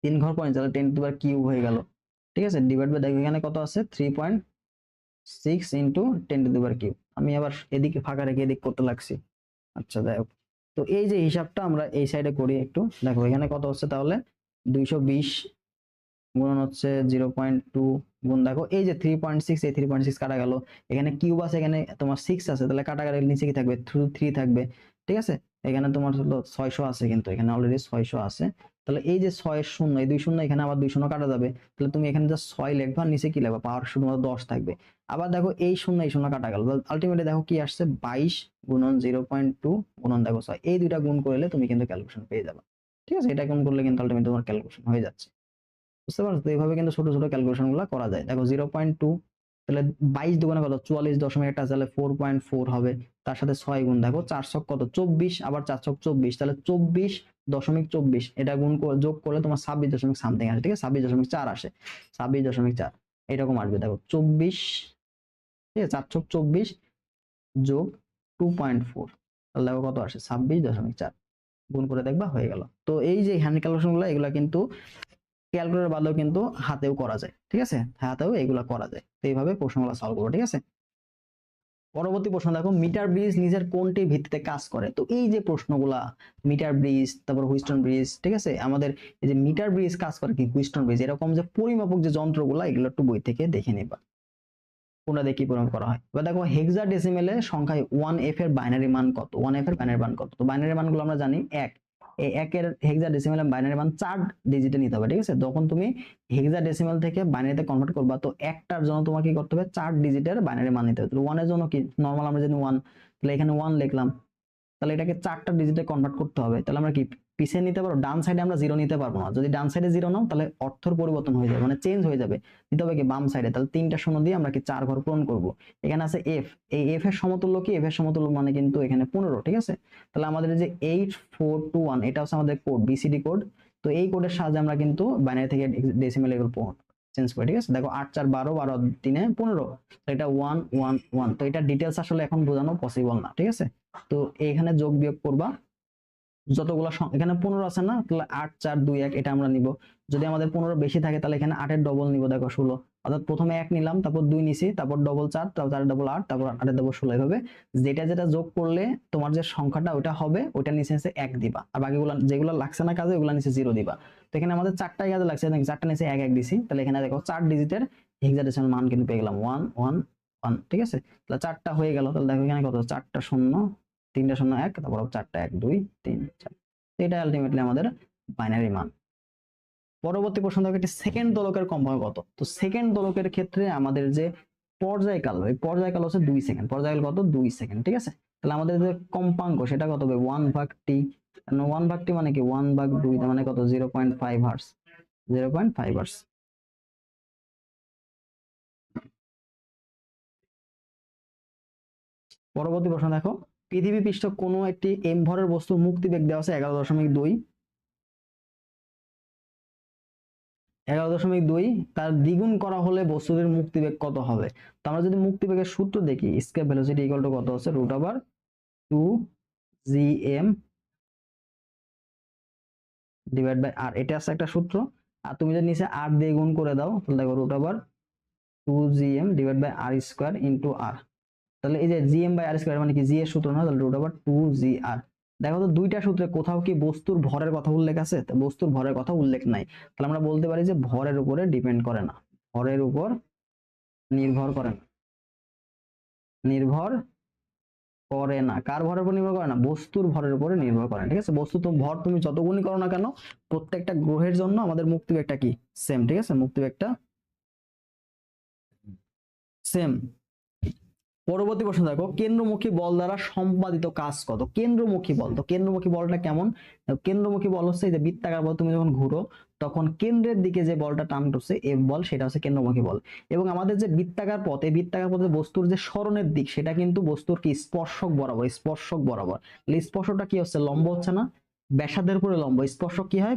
তিন ঘর পয়েন্ট তাহলে টেন টু কিউব হয়ে গেল। ঠিক আছে? ডিভাইড বাই দেখো এখানে কত আছে? Three point six into ten to bar cube আমি আবার এদিকে ফাঁকা রেখে এদিক করতে লাগছি। আচ্ছা যাই হোক। তো এই যে হিসাবটা আমরা এই সাইডে করি একটু। দেখো, এখানে কত হচ্ছে তাহলে? দুইশো বিশ গুণন হচ্ছে জিরো পয়েন্ট টু গুণ দেখো। এই যে থ্রি পয়েন্ট সিক্স এই থ্রি পয়েন্ট সিক্স কাটা গেল। এখানে কিউব আছে, এখানে তোমার সিক্স আছে। তাহলে কাটা গেলে নিচে কি থাকবে? থ্রু থাকবে। ঠিক আছে? এখানে তোমার ছয়শো আছে কিন্তু। এখানে অলরেডি ছয়শো আছে। তাহলে এই যে ছয় শূন্য, এই দুই শূন্য এখানে আবার দুই শূন্য কাটা যাবে। তাহলে তুমি এখানে যা ছয় লিখবা, নিচে কি লিখবা? পাওয়ার শুধুমাত্র দশ থাকবে। আবার দেখো এই শূন্য এই শূন্য কাটা গেল। আলটিমেটলি দেখো কি আসছে? বাইশ গুণন জিরো পয়েন্ট টু গুণন দেখো ছয়। এই দুইটা গুণ করলে তুমি কিন্তু ক্যালকুলেশন পেয়ে যাবে। ঠিক আছে? এটা গুণ করলে কিন্তু আলটিমেটলি তোমার ক্যালকুলেশন হয়ে যাচ্ছে। বুঝতে পারছ তো? এইভাবে কিন্তু ছোট ছোট ক্যালকুলেশনগুলো করা যায়। দেখো জিরো পয়েন্ট টু, তাহলে বাইশ দুগুণে কত? চুয়াল্লিশ দশমিক একটা, তাহলে ফোর পয়েন্ট ফোর হবে। তার সাথে ছয় গুণ দেখো, চার ছক কত? চব্বিশ, আবার চার ছক চব্বিশ। তাহলে চব্বিশ দশমিক চব্বিশ, এটা গুণ যোগ করলে তোমার ছাব্বিশ দশমিক সামথিং আসে, ঠিক আছে? ছাব্বিশ দশমিক চার আসে, ছাব্বিশ দশমিক চার, এরকম আসবে, দেখো, চব্বিশ, ঠিক আছে? চার ছক চব্বিশ যোগ টু পয়েন্ট ফোর তাহলে দেখো কত আসে? ছাব্বিশ দশমিক চার, গুণ করে দেখবা হয়ে গেল। তো এই যে হ্যান্ড ক্যালকুলেশন এগুলো কিন্তু ক্যালকুলেটর বাদেও কিন্তু হাতেও করা যায়, ঠিক আছে? হাতেও এগুলো করা যায়, তো এইভাবে প্রশ্নগুলো সলভ করব ঠিক আছে? পরবর্তী প্রশ্ন, দেখো মিটার ব্রিজ নিজের কোনটি ভিত্তিতে কাজ করে? তো এই যে প্রশ্নগুলা মিটার ব্রিজ তারপর হুইস্টন ব্রিজ ঠিক আছে? আমাদের এই যে মিটার ব্রিজ কাজ করে কি? হুইস্টন ব্রিজ এরকম যে পরিমাপক যে যন্ত্রগুলা, এগুলো একটু বই থেকে দেখে নেবা। কোনটা কি পরিমাপ করা হয়? এবার দেখো হেক্সা ডেসিমেলে সংখ্যায় ওয়ান এফ এর বাইনারি মান কত? ওয়ান এফ এর বাইনারি মান কত? তো বাইনারি মানগুলো আমরা জানি, এক। এই একের হেক্সা ডেসিমেল বাইনারি মান চার ডিজিটে নিতে হবে, ঠিক আছে? তখন তুমি হেক্সা ডেসিমেল থেকে বাইনারিতে কনভার্ট করবা, তো একটার জন্য তোমাকে কি করতে হবে? চার ডিজিটের বাইনারি মান নিতে হবে। তো ওয়ানের জন্য কি? নর্মাল আমরা যেন ওয়ান তাহলে এখানে ওয়ান লিখলাম। তাহলে এটাকে চারটা ডিজিটে কনভার্ট করতে হবে। তাহলে আমরা কি পিছিয়ে নিতে পারো, ডান সাইডে আমরা জিরো নিতে পারব না। যদি ডান সাইডে জিরো নাও, তাহলে অর্থর পরিবর্তন হয়ে যাবে মানে চেঞ্জ হয়ে যাবে। নিতে হবে কি বাম সাইডে তাহলে তিনটা শূন্য দিয়ে আমরা কি চার ঘর পূরণ করব। এখানে আছে এফ এই এফ এর সমতুল্য কি? এফ এর সমতুল্য মানে কিন্তু এখানে পনেরো, ঠিক আছে? তাহলে আমাদের যে এইট ফোর টু ওয়ান এটা হচ্ছে আমাদের কোড বিসিডি কোড তো এই কোডের সাহায্যে আমরা কিন্তু বাইনারি থেকে ডেসিমেল এগুলো চেঞ্জ করি, ঠিক আছে? দেখো আট, চার, বারো বারো, তিনে পনেরো। এটা ওয়ান ওয়ান ওয়ান তো এটা ডিটেলস আসলে এখন বোঝানো পসিবল না, ঠিক আছে? তো এইখানে যোগ বিয়োগ করবা। যতগুলো এখানে পনেরো আছে না? তাহলে আট, চার, দুই, এক, এটা আমরা নিব। যদি আমাদের পনেরো বেশি থাকে, তাহলে এখানে আটের ডবল নিব, দেখো, ষোলো। অর্থাৎ প্রথমে এক নিলাম, তারপর দুই নিছি, তারপর ডবল চার, তারপর চার ডবল আট, তারপর আটের ডবল ষোলো, এভাবে। যেটা যেটা যোগ করলে তোমার যে সংখ্যাটা, ওটা হবে ওটা নিচে নিচে এক দিবা। আর বাকিগুলো, যেগুলো লাগছে না কাজে, ওগুলো নিচে জিরো দিবা। তো এখানে আমাদের চারটাই কাজে লাগছে চারটা নিচে এক এক দিছি। তাহলে এখানে দেখো, চার ডিজিটের হেক্সাডেসিমাল মান কিন্তু পেয়ে গেলাম। ওয়ান ওয়ান ওয়ান ঠিক আছে? তাহলে চারটা হয়ে গেল, তাহলে দেখো এখানে কত? চারটা শূন্য তিনটা শূন্য এক, তারপর চারটা এক, দুই, তিন, চার। এটা আলটিমেটলি আমাদের বাইনারি মান। পরবর্তী প্রশ্ন একটি সেকেন্ড দোলকের কম্পাঙ্ক কত? তো সেকেন্ড দোলকের ক্ষেত্রে আমাদের যে পর্যায়কাল, এই পর্যায়কাল হচ্ছে দুই সেকেন্ড পর্যায়কাল কত? দুই সেকেন্ড ঠিক আছে? তাহলে আমাদের যে কম্পাঙ্ক সেটা কত হবে? ওয়ান ভাগ টি ওয়ান ভাগ টি মানে কি? ওয়ান ভাগ দুই মানে কত? Zero point five hertz zero point five hertz পরবর্তী প্রশ্ন দেখো। পৃথিবী পৃষ্ঠ কোনো একটি এম ভরের বস্তুর মুক্তি বেগ দেওয়া আছে এগারো দশমিক দুই। এগারো দশমিক দুই, তার দ্বিগুণ করা হলে বস্তুটির মুক্তিবেগ কত হবে? তো আমরা যদি মুক্তিবেগের সূত্র দেখি স্কেপ ভেলোসিটি ইকুয়াল টু কত আছে root over two G M divide by R এটা আছে একটা সূত্র। আর তুমি যদি নিচে আর দিয়ে গুণ করে দাও, তাহলে দেখো root over two G M divide by R square into R তাহলে এই যে G M by R square মানে কি জি এর সূত্র না? তাহলে root over two G R দেখো তো দুইটা সূত্রে কোথাও কি বস্তুর ভরের কথা উল্লেখ আছে? বস্তুর ভরের কথা উল্লেখ নাই। তাহলে আমরা বলতে পারি যে ভরের উপরে ডিপেন্ড করে না। ভরের উপর নির্ভর করে না। নির্ভর করে না। কার ভরের উপর নির্ভর করে না? বস্তুর ভরের উপরে নির্ভর করে ঠিক আছে? বস্তু তো ভর তুমি যত গুণই করো না কেন, প্রত্যেকটা গ্রহের জন্য আমাদের মুক্তি মুক্তিবেগটা কি? সেম ঠিক আছে? মুক্তি মুক্তিবেগটা সেম পরবর্তী প্রশ্ন দেখো, কেন্দ্রমুখী বল দ্বারা সম্পাদিত কাজ কত? কেন্দ্রমুখী বল। তো কেন্দ্রমুখী বলটা কেমন? কেন্দ্রমুখী বল হচ্ছে যে বৃত্তাকার বল, তুমি যখন ঘুরো, তখন কেন্দ্রের দিকে যে বলটা টান করছে এফ বল সেটা হচ্ছে কেন্দ্রমুখী বল। এবং আমাদের যে বৃত্তাকার পথ বৃত্তাকার পথে বস্তুর যে স্মরণের দিক, সেটা কিন্তু বস্তুর কি? স্পর্শক বরাবর স্পর্শক বরাবর। স্পর্শটা কি হচ্ছে? লম্ব হচ্ছে না? ব্যাসার্ধের উপরে লম্ব। স্পর্শক কি হয়?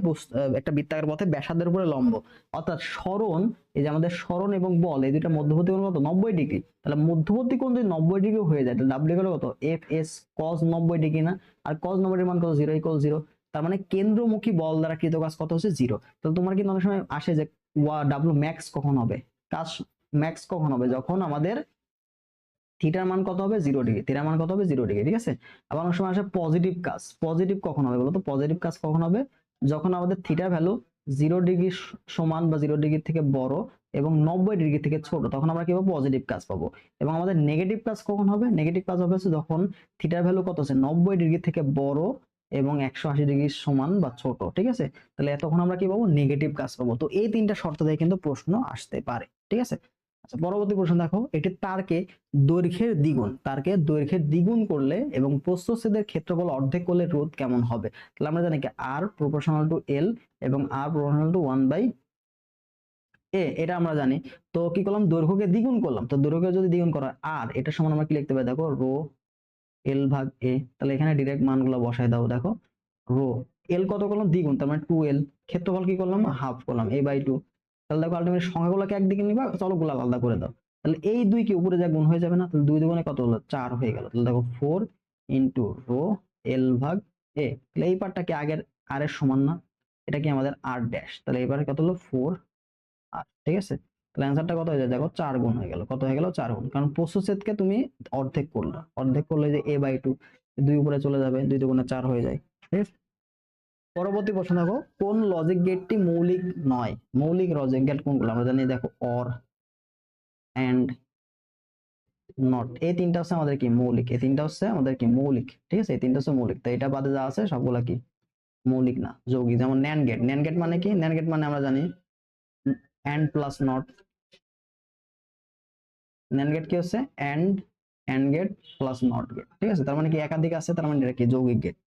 একটা বৃত্তাকার পথে ব্যাসার্ধের উপরে লম্ব। অর্থাৎ স্মরণ, এই যে আমাদের স্মরণ এবং বল, এই দুইটা মধ্যবর্তী কোণ কত? নব্বই ডিগ্রি। তাহলে মধ্যবর্তী কোণ যদি নব্বই ডিগ্রি হয়ে যায়, তাহলে ডাব্লিউ কত? এফ এস কস নব্বই ডিগ্রি না? আর কস নব্বই মান কত? জিরো ইকুয়াল জিরো তার মানে কেন্দ্রমুখী বল দ্বারা কৃত কাজ কত হচ্ছে? জিরো তাহলে তোমার কিন্তু অনেক সময় আসে যে, ওয়া ডাব্লু ম্যাক্স কখন হবে? কাজ ম্যাক্স কখন হবে? যখন আমাদের থিটার মান কত হবে? Zero degree. থিটার মান কত হবে? জিরো ডিগ্রি, ঠিক আছে? আবার অনেক সময় আসে পজিটিভ কাজ। পজিটিভ কখন হবে বলো তো পজিটিভ কাজ কখন হবে? যখন আমাদের থিটা ভ্যালু জিরো ডিগ্রি সমান বা জিরো ডিগ্রি থেকে বড় এবং নব্বই ডিগ্রি থেকে ছোট, তখন আমরা কি পাবো? পজিটিভ কাজ পাবো। এবং আমাদের নেগেটিভ কাজ কখন হবে? নেগেটিভ কাজ হবে যখন থিটার ভ্যালু কত আছে নব্বই ডিগ্রি থেকে বড় এবং একশো আশি ডিগ্রি সমান বা ছোট, ঠিক আছে? তাহলে তখন আমরা কি পাবো? নেগেটিভ কাজ পাবো। তো এই তিনটা শর্ত দিয়ে কিন্তু প্রশ্ন আসতে পারে, ঠিক আছে? আচ্ছা পরবর্তী প্রশ্ন দেখো, এটি তারকে দৈর্ঘ্যের দ্বিগুণ, তারকে দৈর্ঘ্যের দ্বিগুণ করলে এবং প্রস্থচ্ছেদের ক্ষেত্রফল অর্ধেক করলে রোধ কেমন হবে? তাহলে আমরা জানি কি আর প্রপোর্শনাল টু এল এবং R proportional to one by A এটা আমরা জানি। তো কি করলাম? দৈর্ঘ্যকে দ্বিগুণ করলাম। তো দৈর্ঘ্যকে যদি দ্বিগুণ করা আর এটা সমান আমরা কি লিখতে পারি? দেখো, রো এল ভাগ এ তাহলে এখানে ডিরেক্ট মানগুলো বসায় দাও, দেখো। রো এল কত করলাম? দ্বিগুণ, তার মানে টু এল ক্ষেত্রফল কি করলাম? হাফ করলাম এ বাই টু তাহলে দেখো আলটিমেট সংখ্যাগুলোকে একদিকে নিবা চলকগুলো আলাদা করে দাও। তাহলে এই দুই কি উপরে যা গুণ হয়ে যাবে না, তাহলে দুই দুগুণে কত হলো? চার হয়ে গেল। তাহলে দেখো ফোর ইন্টু রো এল ভাগ এ তাহলে এই পার্টটা কি আগের আর এর সমান না? এটা কি আমাদের আর ড্যাশ তাহলে এবারে কত হলো? ফোর আর ঠিক আছে? তাহলে অ্যান্সারটা কত হয়ে যায়? দেখো চার গুণ হয়ে গেল। কত হয়ে গেল? চার গুণ। কারণ প্রস্তুচ্ছেদকে তুমি অর্ধেক করলে। অর্ধেক করলে যে এ বাই টু দুই উপরে চলে যাবে, দুই দুগুণে চার হয়ে যায়। ঠিক আছে? পরবর্তী প্রশ্ন দেখো, কোন লজিক গেটটি মৌলিক নয়? মৌলিক লজিক গেট কোনগুলো? আমরা জানি দেখো অর এন্ড নট এই তিনটা হচ্ছে আমাদের কি? মৌলিক। এই তিনটা হচ্ছে আমাদের কি? মৌলিক। ঠিক আছে? এই তিনটা হচ্ছে মৌলিক। তো এটা বাদে যা আছে, সবগুলা কি? মৌলিক না, যৌগিক। যেমন ন্যান গেট ন্যান গেট মানে কি? ন্যান গেট মানে আমরা জানি and plus not NAND gate কি হচ্ছে? And and gate plus not gate ঠিক আছে? তার মানে কি একাধিক আছে, তার মানে এটা কি? যৌগিক গেট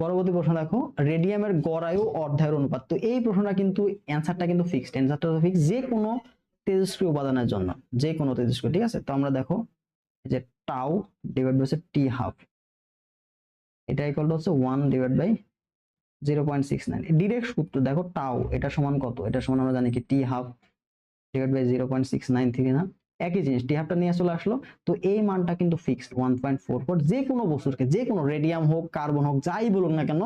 পরবর্তী প্রশ্ন দেখো রেডিয়ামের গড়ায়ু অর্ধায়ুর অনুপাত। তো এই প্রশ্নটা কিন্তু অ্যান্সারটা কিন্তু ফিক্সড অ্যান্সারটা ফিক্স যে কোনো তেজস্ক্রিয় উপাদানের জন্য, যে কোনো তেজস্ক্রিয়, ঠিক আছে? তো আমরা দেখো যে টাউ ডিভাইড বাই হচ্ছে টি হাফ এটা ইকুয়াল হচ্ছে one divide by zero point six nine direct সূত্র, দেখো টাউ এটা সমান কত? এটা সমান আমরা জানি কি T half divide by zero point six nine three না? একই জিনিস টি হাফটা নিয়ে চলে আসলো। তো এই মানটা কিন্তু fixed one point four four যে কোনো বস্তুকে, যে কোনো রেডিয়াম হোক কার্বন হোক, যাই বলুক না কেন,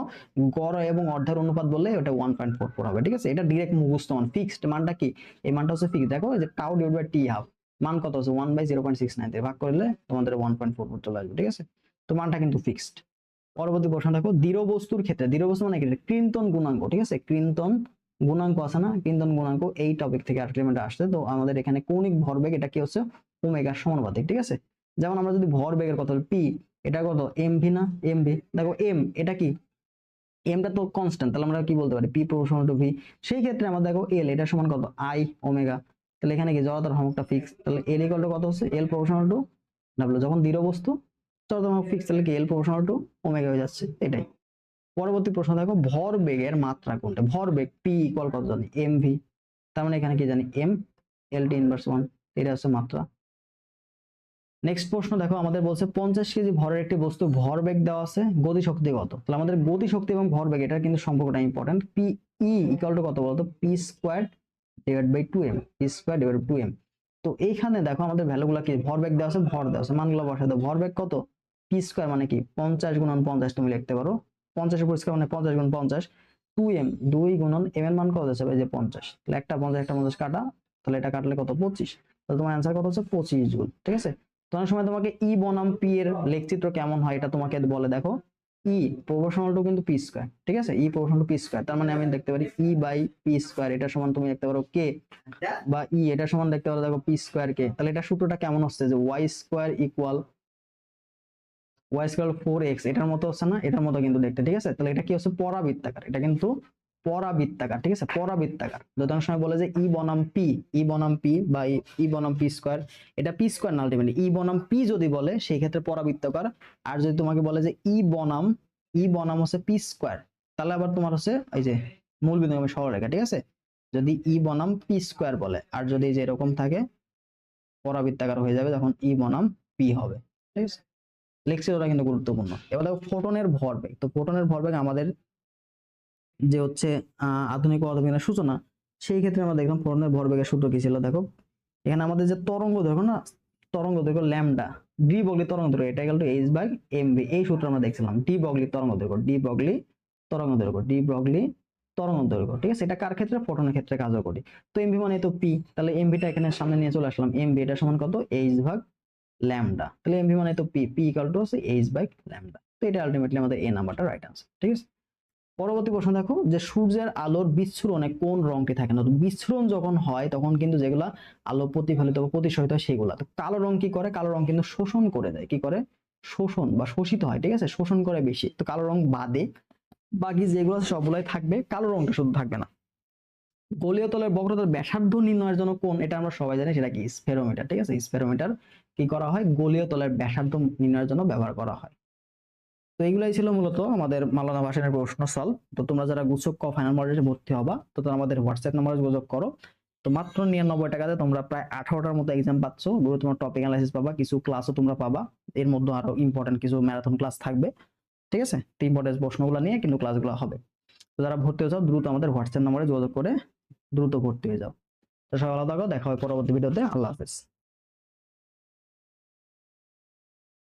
গড় এবং অর্ধের অনুপাত বললে ওটা ওয়ান পয়েন্ট ফোর ফোর হবে, ঠিক আছে? এটা ডিরেক্ট মুখস্থ মান ফিক্সড মানটা কি? এই মানটা হচ্ছে ফিক্সড দেখো যে tau divide by T half মান কত হচ্ছে? One by zero point six nine ভাগ করলে তোমাদের ওয়ান পয়েন্ট ফোর ফোর চলে আসবে, ঠিক আছে? তো মানটা কিন্তু ফিক্সড পরবর্তী প্রশ্ন দেখো, দৃঢ় বস্তুর ক্ষেত্রে, দৃঢ় বস্তু মানে কি? কৃন্তন গুণাঙ্ক, ঠিক আছে? কৃন্তন গুণাঙ্ক আছে না? কৃন্তন গুণাঙ্ক এই টপিক থেকে আলটিমেটে আসছে। তো আমাদের এখানে কৌণিক ভরবেগ এটা কি হচ্ছে? ওমেগার সমানুপাতিক, ঠিক আছে? যেমন আমরা যদি ভরবেগের কথা পি এটা কত? এম ভি না? এম ভি দেখো এম এটা কি? এমটা তো কনস্ট্যান্ট তাহলে আমরা কি বলতে পারি? পি প্রপোর্শনাল টু ভি সেই ক্ষেত্রে আমরা দেখো এল এটা সমান কত? I omega. তাহলে এখানে কি জড়তার ভ্রামকটা ফিক্স তাহলে এল ইকুয়াল টু কত হচ্ছে? এল প্রপোর্শনাল টু ডাব্লিউ যখন দৃঢ় বস্তু, জড়তার ভ্রামক ফিক্স তাহলে কি এল প্রপোর্শনাল টু ওমেগা হয়ে যাচ্ছে? এটাই। পরবর্তী প্রশ্ন দেখো, ভর বেগের মাত্রা কোনটা? ভর বেগ পি ইকুয়াল কত জানি? এম ভি তার মানে এখানে কি জানি? M L T inverse one এটা হচ্ছে মাত্রা। নেক্সট প্রশ্ন দেখো, আমাদের বলছে পঞ্চাশ কেজি ভরের একটি বস্তু ভরবেগ দেওয়া আছে গতিশক্তি কত? তাহলে আমাদের গতিশক্তি এবং ভরবেগ এটার কিন্তু সম্পর্কটা important P E equal to কত বলতো? P square divide by two M P square divide two M তো এইখানে দেখো আমাদের ভ্যালুগুলো কি? ভরবেগ দেওয়া আছে, ভর দেওয়া আছে। মানগুলো বসে দাও। ভরবেগ কত? পি স্কোয়ার মানে কি? পঞ্চাশ গুণন পঞ্চাশ তুমি লিখতে পারো। পঞ্চাশের পরিষ্কার মানে পঞ্চাশ গুণ পঞ্চাশ টু এম দুই গুণন এম এর মান কত হচ্ছে এই যে পঞ্চাশ। তাহলে একটা পঞ্চাশ একটা পঞ্চাশ কাটা, তাহলে এটা কাটলে কত? পঁচিশ। তাহলে তোমার অ্যান্সার কত হচ্ছে? পঁচিশ জুল ঠিক আছে? তো অনেক সময় তোমাকে ই বনাম পি এর লেখচিত্র কেমন হয় এটা তোমাকে বলে, দেখো। ই প্রপোর্শনাল টু কিন্তু পি স্কোয়ার ঠিক আছে? E proportional to P square তার মানে আমি দেখতে পারি ই বাই পি স্কোয়ার এটা সমান তুমি দেখতে পারো কে বা ই এটা সমান দেখতে পারো, দেখো পি স্কোয়ার কে তাহলে এটা সূত্রটা কেমন হচ্ছে যে Y square equal Y square four X এটার মতো হচ্ছে না, এটার মতো কিন্তু দেখতে, ঠিক আছে? তাহলে এটা কি হচ্ছে? পরাবৃত্তাকার, এটা কিন্তু পরাবৃত্তাকার, ঠিক আছে? পরাবৃত্তাকার। যদি সময় বলে যে ই বনাম পি, ই বনাম পি বা ই বনাম পি স্কোয়ার এটা পি স্কোয়ার না আলটিমেটলি ই বনাম পি যদি বলে, সেই ক্ষেত্রে পরাবৃত্তাকার। আর যদি তোমাকে বলে যে ই বনাম ই বনাম হচ্ছে পি স্কোয়ার তাহলে আবার তোমার হচ্ছে এই যে মূল বিন্দু আমি সরলরেখা ঠিক আছে? যদি ই বনাম পি স্কোয়ার বলে, আর যদি যে এরকম থাকে, পরাবৃত্তাকার হয়ে যাবে, তখন ই বনাম পি হবে, ঠিক আছে? লেকচারটা কিন্তু গুরুত্বপূর্ণ। এবার দেখো ফোটনের ভরবেগ। তো ফোটনের ভরবেগ আমাদের যে হচ্ছে আধুনিক পদার্থবিজ্ঞানের সূচনা, সেই ক্ষেত্রে আমরা দেখলাম ফোটনের ভরবেগের সূত্র কি ছিল? দেখো, এখানে আমাদের যে তরঙ্গ দৈর্ঘ্য না, তরঙ্গ দৈর্ঘ্য ল্যামডা, ডি বগলি তরঙ্গ দৈর্ঘ্য, এটা গেল এইচ বাই এম বি এই সূত্র আমরা দেখছিলাম, ডি বগলি তরঙ্গ দৈর্ঘ্য, ডি বগলি তরঙ্গ দৈর্ঘ্য, ডি বগলি তরঙ্গ দৈর্ঘ্য, ঠিক আছে? এটা কার ক্ষেত্রে? ফোটনের ক্ষেত্রে কাজও করি তো এমভি মানে তো পি তাহলে এমভিটা এখানে সামনে নিয়ে চলে আসলাম এমভি এটা সমান কত? এইচ ভাগ ল্যামডা তাহলে এমভি মানে তো পি পি ইকাল টু হচ্ছে এইচ বাই ল্যামডা তো এটা আলটিমেটলি আমাদের এ নাম্বারটা রাইট আনসার ঠিক আছে? পরবর্তী প্রশ্ন দেখো, যে সূর্যের আলোর বিচ্ছুরণে কোন রংটি থাকে না? বিচ্ছুরণ যখন হয়, তখন কিন্তু যেগুলা আলো প্রতিফলিত বা প্রতিসরিত হয় সেগুলা তো কালো রং কি করে? কালো রং কিন্তু শোষণ করে দেয়। কি করে? শোষণ বা শোষিত হয়, ঠিক আছে? শোষণ করে বেশি। তো কালো রং বাদে বাকি যেগুলো সবগুলাই থাকবে, কালো রংটা শুধু থাকবে না। গোলীয় তলের বক্রতার ব্যাসার্ধ নির্ণয়ের জন্য কোন? এটা আমরা সবাই জানি, সেটা কি স্পেরোমিটার ঠিক আছে? স্পেরোমিটার কি করা হয়? গোলীয় তলের ব্যাসার্ধ নির্ণয়ের জন্য ব্যবহার করা হয়। তো এইগুলাই ছিল মূলত আমাদের মালানা ভাষণের প্রশ্ন সলভ। তো তোমরা যারা গুচ্ছক ক ফাইনাল মডেলে ভর্তি হবা, তো তোমরা আমাদের হোয়াটসঅ্যাপ নম্বরে যোগাযোগ করো। তো মাত্র নিরানব্বই টাকাতে তোমরা প্রায় আঠারোটার মতো এক্সাম পাচ্ছ। গুরুত্বপূর্ণ টপিক অ্যানালাইসিস পাবা, কিছু ক্লাসও তোমরা পাবা। এর মধ্যে আরও ইম্পর্টেন্ট কিছু ম্যারাথন ক্লাস থাকবে, ঠিক আছে? তো ইম্পর্টেন্ট প্রশ্নগুলো নিয়ে কিন্তু ক্লাসগুলো হবে। তো যারা ভর্তি হয়ে দ্রুত আমাদের হোয়াটসঅ্যাপ নম্বরে যোগাযোগ করে দ্রুত ভর্তি হয়ে যাও। তো সবাই আলাদা দেখা হয় পরবর্তী ভিডিওতে। আল্লাহ হাফেজ।